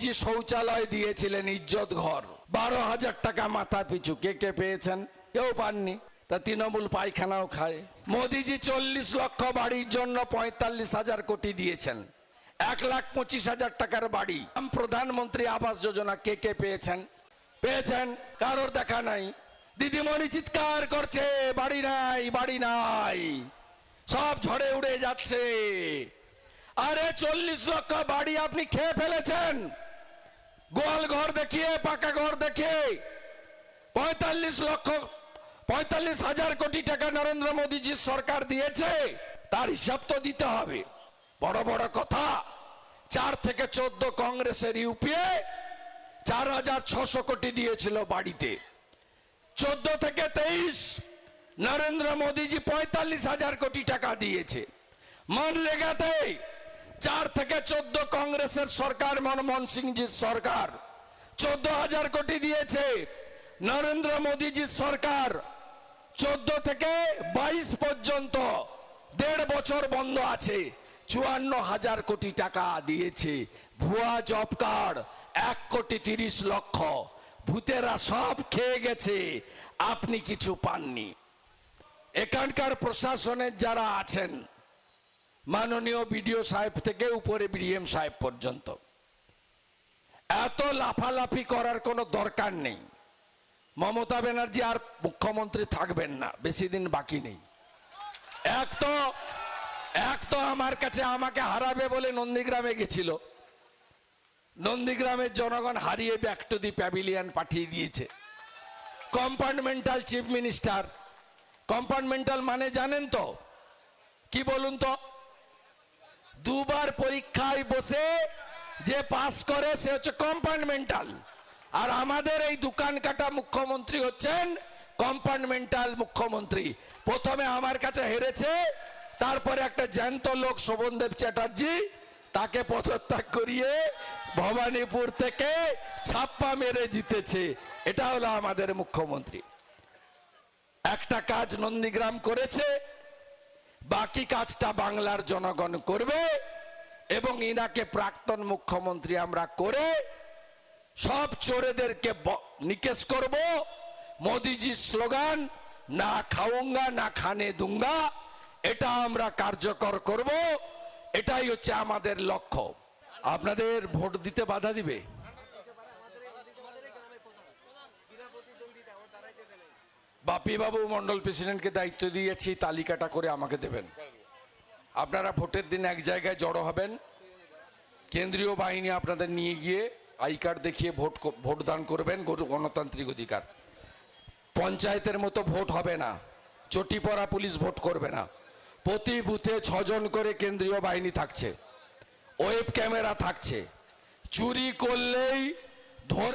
মোদিজি শৌচালয় দিয়েছিলেন ইজ্জত ঘর, বারো হাজার টাকা মাথা পিছু। কে কে পেয়েছেন? কেউ পাননি। তা তৃণমূল পায়খানাও খায়। মোদিজি চল্লিশ লক্ষ বাড়ির জন্য পঁয়তাল্লিশ হাজার কোটি দিয়েছেন। এক লাখ পঁচিশ হাজার টাকার বাড়ি। প্রধানমন্ত্রী আবাস যোজনা কে কে পেয়েছেন? পেয়েছেন? কারোর দেখা নাই। দিদিমণি চিৎকার করছে, বাড়ি নাই বাড়ি নাই। সব ঝড়ে উড়ে যাচ্ছে। আরে চল্লিশ লক্ষ বাড়ি আপনি খেয়ে ফেলেছেন? গোয়াল ঘর দেখিয়ে, পাকা ঘর দেখিয়ে পঁয়তাল্লিশ লক্ষ, পঁয়তাল্লিশ হাজার কোটি টাকা নরেন্দ্র মোদীজির সরকার দিয়েছে, তার হিসাব তো দিতে হবে। বড় বড় কথা, চার থেকে চোদ্দ কংগ্রেসের ইউপিএ চার হাজার ছশো কোটি দিয়েছিল বাড়িতে। চোদ্দ থেকে তেইশ নরেন্দ্র মোদীজি পঁয়তাল্লিশ হাজার কোটি টাকা দিয়েছে। মনরেগাতে চার থেকে চোদ্দ কংগ্রেসের সরকার মনমোহন সিংজির সরকার। চোদ্দ হাজার কোটি দিয়েছে নরেন্দ্র মোদীজির সরকার। চোদ্দ থেকে বাইশ পর্যন্ত দেড় বছর বন্ধ আছে। চুয়ান্ন হাজার কোটি টাকা দিয়েছে। ভুয়া জব কার্ড, এক কোটি তিরিশ লক্ষ। ভূতেরা সব খেয়ে গেছে। আপনি কিছু পাননি। এখানকার প্রশাসনের যারা আছেন মাননীয় বিডিও সাহেব থেকে উপরে বিডিএম সাহেব পর্যন্ত। এত লাফালাফি করার কোনো দরকার নেই। মমতা ব্যানার্জি আর মুখ্যমন্ত্রী থাকবেন না, বেশি দিন বাকি নেই। এক তো এক তো আমার কাছে আমাকে হারাবে বলে নন্দীগ্রামে গেছিল। নন্দীগ্রামের জনগণ হারিয়ে ব্যাক টু দি প্যাভিলিয়ন পাঠিয়ে দিয়েছে। কম্পার্টমেন্টাল চিফ মিনিস্টার কম্পার্টমেন্টাল মানে জানেন তো? কি বলুন তো? দুবার পরীক্ষায় বসে যে পাস করে, সে হচ্ছে কম্পার্টমেন্টাল আর আমাদের এই দোকান কাটা মুখ্যমন্ত্রী হচ্ছেন কম্পার্টমেন্টাল মুখ্যমন্ত্রী। প্রথমে আমার কাছে হেরেছে, তারপরে একটা জ্যান্ত লোক শোভনদেব চ্যাটার্জি, তাকে পদত্যাগ করিয়ে ভবানীপুর থেকে ছাপ্পা মেরে জিতেছে। এটা হলো আমাদের মুখ্যমন্ত্রী। একটা কাজ নন্দীগ্রাম করেছে বাকি কাজটা বাংলার জনগণ করবে এবং ইনাকে প্রাক্তন মুখ্যমন্ত্রী আমরা করে সব চোরেদেরকে নিকেশ করব। মোদিজির স্লোগান, না খাউঙ্গা না খানে দুঙ্গা। এটা আমরা কার্যকর করব। এটাই হচ্ছে আমাদের লক্ষ্য। আপনাদের ভোট দিতে বাধা দিবে? বাপি বাবু মন্ডল প্রেসিডেন্টকে দায়িত্ব দিয়েছি, তালিকাটা করে আমাকে দেবেন। আপনারা ভোটের দিন এক জায়গায় জড়ো হবেন। কেন্দ্রীয় বাহিনী আপনাদের নিয়ে গিয়ে আই কার্ড দেখিয়ে ভোট ভোটদান করবেন গণতান্ত্রিক অধিকার। পঞ্চায়েতের মতো ভোট হবে না। চটি পড়া পুলিশ ভোট করবে না। প্রতি বুথে ছজন করে কেন্দ্রীয় বাহিনী থাকছে। ওয়েব ক্যামেরা থাকছে। চুরি করলেই ধরে